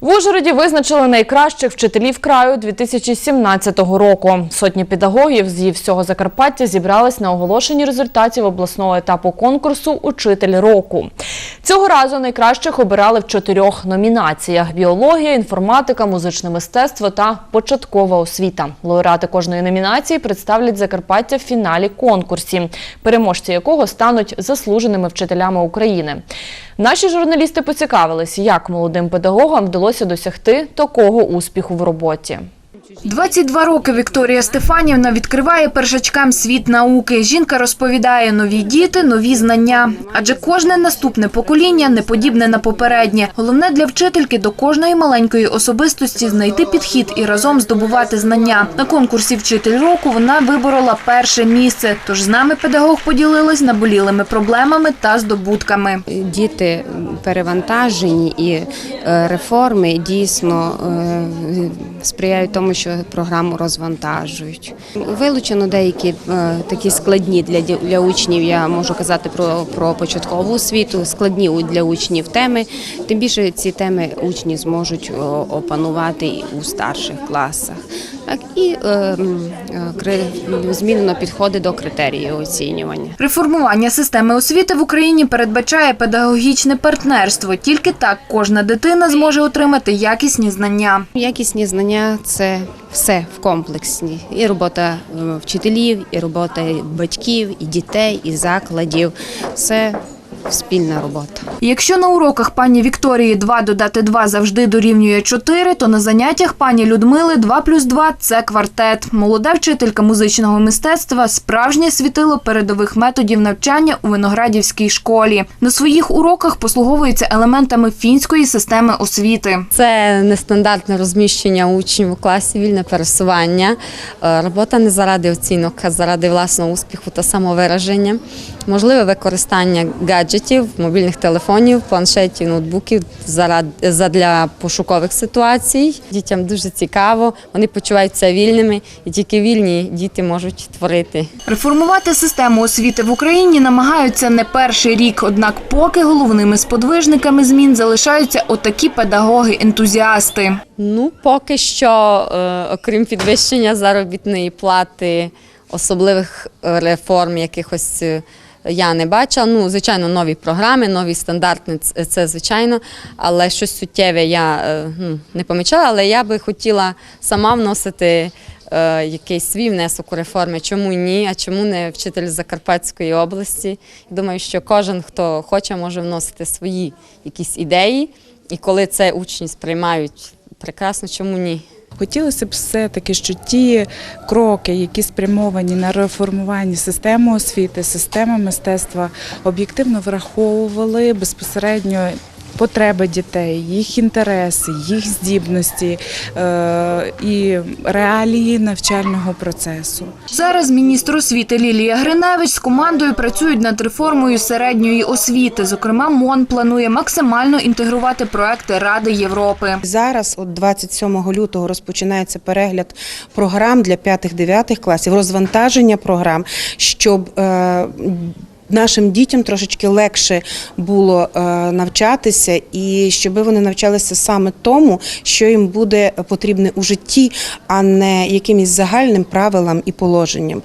В Ужгороді визначили найкращих вчителів краю 2017 року. Сотні педагогів зі всього Закарпаття зібрались на оголошенні результатів обласного етапу конкурсу Учитель року. Цього разу найкращих обирали в чотирьох номінаціях: біологія, інформатика, музичне мистецтво та початкова освіта. Лауреати кожної номінації представлять Закарпаття в фіналі конкурсі, переможці якого стануть заслуженими вчителями України. Наші журналісти поцікавились, як молодим педагогам вдалося досягти такого успіху в роботі. 22 роки Вікторія Стефанівна відкриває першачкам світ науки. Жінка розповідає нові діти, нові знання. Адже кожне наступне покоління не подібне на попереднє. Головне для вчительки до кожної маленької особистості знайти підхід і разом здобувати знання. На конкурсі Вчитель року вона виборола перше місце. Тож з нами педагог поділилась наболілими проблемами та здобутками. Діти перевантажені і е, реформи дійсно е, сприяють тому, що програму розвантажують. Вилучено деякі е, такі складні для, для учнів. Я можу казати про, про початкову освіту, складні для учнів теми. Тим більше ці теми учні зможуть опанувати у старших класах. Так і е, м, е, змінено підходи до критеріїв оцінювання. Реформування системи освіти в Україні передбачає педагогічне партнерство. Тільки так кожна дитина зможе отримати якісні знання. Якісні знання це все в комплексні. І робота е, вчителів, і робота батьків, і дітей, і закладів. Це спільна робота. Якщо на уроках пані Вікторії 2 додати 2 завжди дорівнює 4, то на заняттях пані Людмили 2 плюс 2 – це квартет. Молода вчителька музичного мистецтва – справжнє світило передових методів навчання у Виноградівській школі. На своїх уроках послуговується елементами фінської системи освіти. Це нестандартне розміщення учнів у класі, вільне пересування, е, робота не заради оцінок, а заради власного успіху та самовираження, можливе використання гаджетів, мобільних телефонів, планшетів, ноутбуків задля пошукових ситуацій. Дітям дуже цікаво, вони почуваються вільними, і тільки вільні діти можуть творити. Реформувати систему освіти в Україні намагаються не перший рік, однак поки головними сподвижниками змін залишаються отакі педагоги-ентузіасти. Ну, поки що, е, окрім підвищення заробітної плати, особливих реформ якихось е, я не бачила. Ну, звичайно, нові програми, нові стандарти це, звичайно, але щось суттєве я е, ну, не помічала, але я би хотіла сама вносити. е, Якийсь свій внесок у реформи, чому ні, а чому не вчитель Закарпатської області? Думаю, що кожен, хто хоче, може вносити свої якісь ідеї, і коли це учні сприймають прекрасно, чому ні? Хотілося б все-таки, що ті кроки, які спрямовані на реформування системи освіти, системи мистецтва, об'єктивно враховували безпосередньо потреби дітей, їх інтереси, їх здібності е- і реалії навчального процесу. Зараз міністр освіти Лілія Гриневич з командою працюють над реформою середньої освіти. Зокрема, МОН планує максимально інтегрувати проекти Ради Європи. Зараз, от 27 лютого, розпочинається перегляд програм для 5-9 класів, розвантаження програм, щоб е, Нашим дітям трошечки легше було е, навчатися, і щоб вони навчалися саме тому, що їм буде потрібне у житті, а не якимось загальним правилам і положенням.